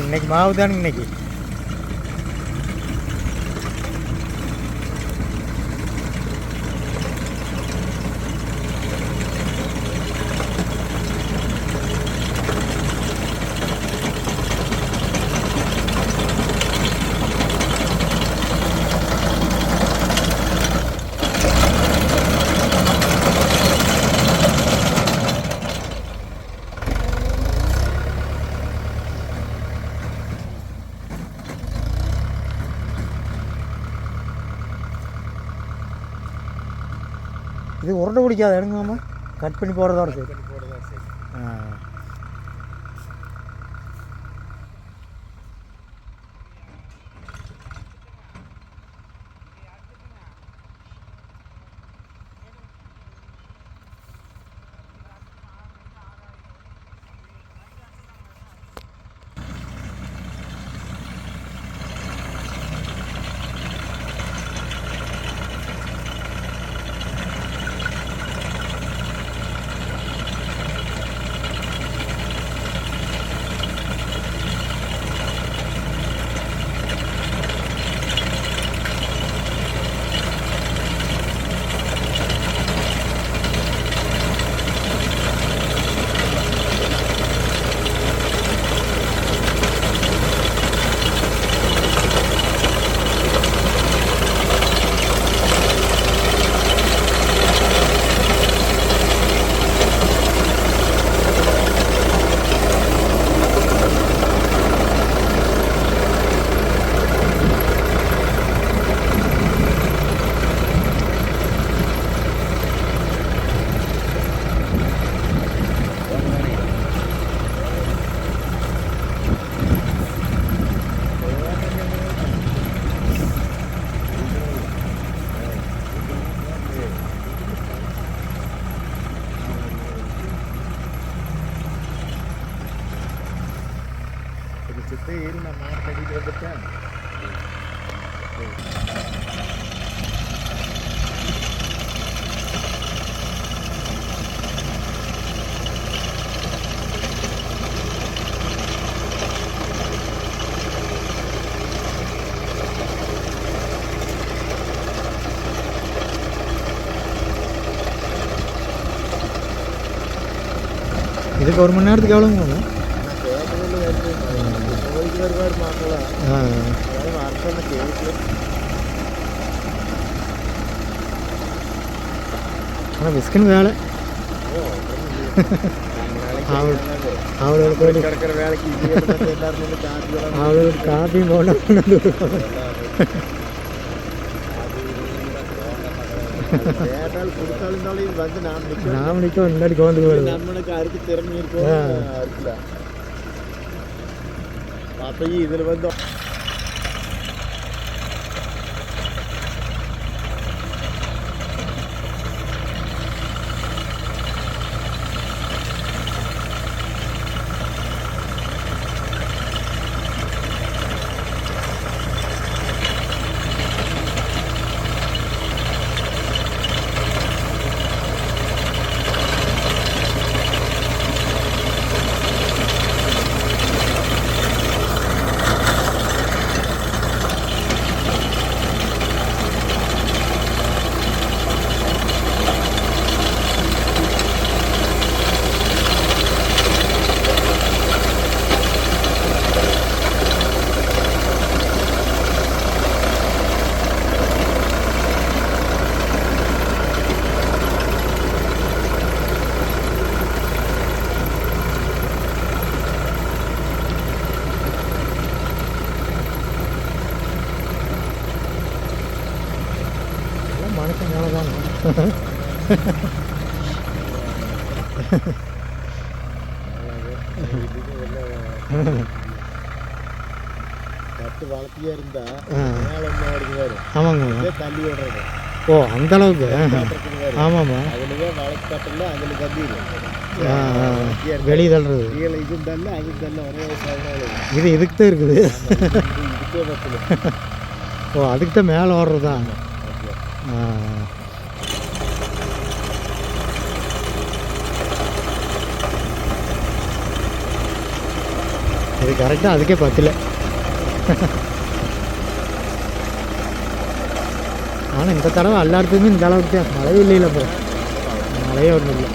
இன்னைக்கு மாவு தானுங்க இன்னைக்கு உருண்டை பிடிக்காது எடுங்க மாமா கட் பண்ணி போடுறதோட சரி ஆ. ஒரு மணி நேரத்துக்கு எவ்வளோங்க மாமா பேப்பரில் வருது போயிட்டு வருவார் மாப்பிள்ள ஆ அதாவது நாம் நிற்க முன்னாடி கோந்து போயிடுது நம்மளுக்கு அறுக்கு திறமை இருக்கும் அப்பயும் இதில் வந்து எல்லாம் மனுஷன் மேலே தான் கட்டு வளர்த்தியா இருந்தா ஆமாங்க. இதே தள்ளி விடுறது. ஓ அந்த அளவுக்கு? ஆமாம்மா. அதுலயே வளர்த்து கட்டல அதுல தள்ளி வெளியே தள்ளுறது. கீழே இதுவும் தள்ள அதுவும் தள்ள. ஒரே இது இதுக்கு தான் இருக்குது. இதுக்கே பத்தல ஓ அதுக்கு தான் மேலே ஓடுறதா? ஆ. அது கரெக்டாக அதுக்கே பத்தல. ஆனால் இந்த தடவை எல்லா இடத்துக்குமே இந்த அளவுக்கு மழையே இல்லையில இப்போ மழையே ஒன்றும் இல்லை.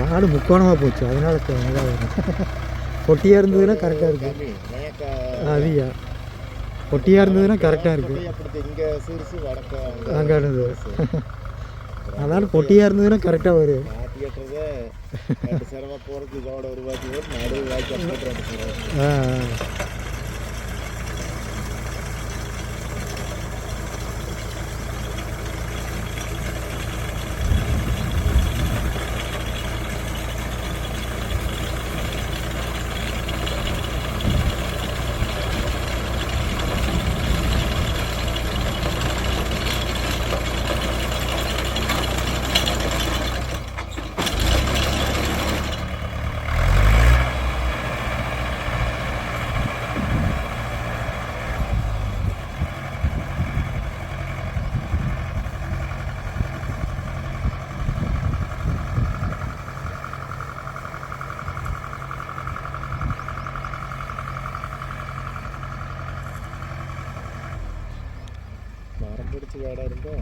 காடு முக்கோணமாக போச்சு. அதனால இதாக வரும் பொட்டியாக இருந்ததுன்னா கரெக்டாக இருக்குது அதியா பொட்டியாக இருந்ததுன்னா கரெக்டாக இருக்குது அங்கே இருந்தது அதனால பொட்டியாக இருந்ததுன்னா கரெக்டாக வரும் மாட்டி கட்டுறதே ரெண்டு சிரம போறதுக்கு இதோட ஒரு வாட்டி வரும் நடுவு வாக்கி அப்படி ரெண்டு சிரமம் ஆ மரம் பிடிச்ச காடா இருந்தா ஆ ஆ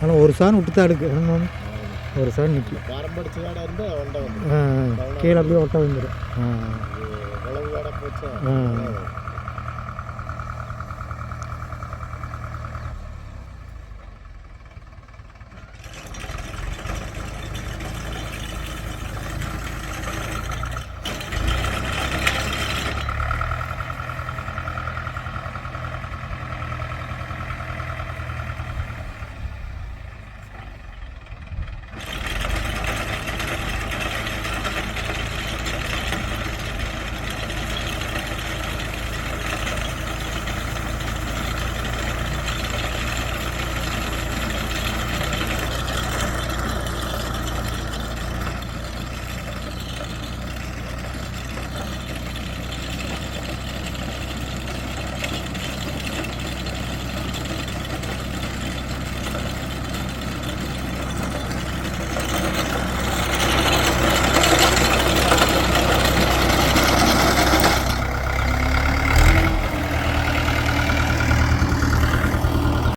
ஆனால் ஒரு சாணம் விட்டு தான் எடுக்கு ஒரு சான் நிற்கும். கீழே அப்படியே ஒட்ட வந்துடும் ஆ.